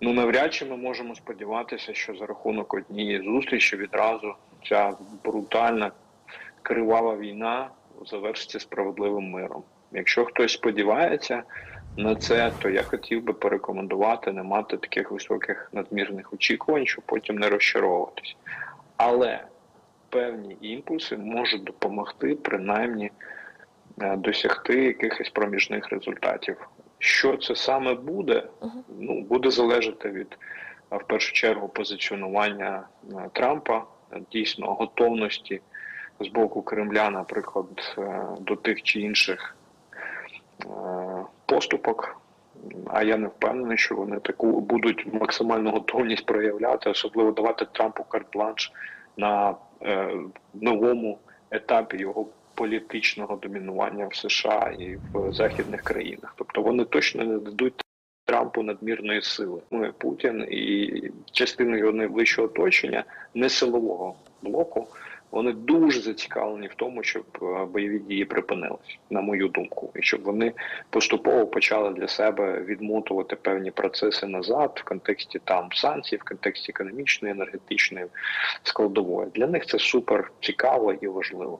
Ну навряд чи ми можемо сподіватися, що за рахунок однієї зустрічі відразу ця брутальна кривава війна завершиться справедливим миром. Якщо хтось сподівається на це, то я хотів би порекомендувати не мати таких високих надмірних очікувань, щоб потім не розчаровуватись. Але певні імпульси можуть допомогти принаймні е, досягти якихось проміжних результатів. Що це саме буде, ну буде залежати від в першу чергу позиціонування е, Трампа, дійсно готовності з боку Кремля, наприклад, е, до тих чи інших е, поступок. А я не впевнений, що вони таку будуть максимальну готовність проявляти, особливо давати Трампу карт-бланш на новому етапі його політичного домінування в США і в західних країнах. Тобто вони точно не дадуть Трампу надмірної сили. Ну, і Путін і частина його найближчого оточення, не силового блоку. Вони дуже зацікавлені в тому, щоб е, бойові дії припинились, на мою думку, і щоб вони поступово почали для себе відмотувати певні процеси назад в контексті там санкцій, в контексті економічної, енергетичної складової. Для них це супер цікаво і важливо.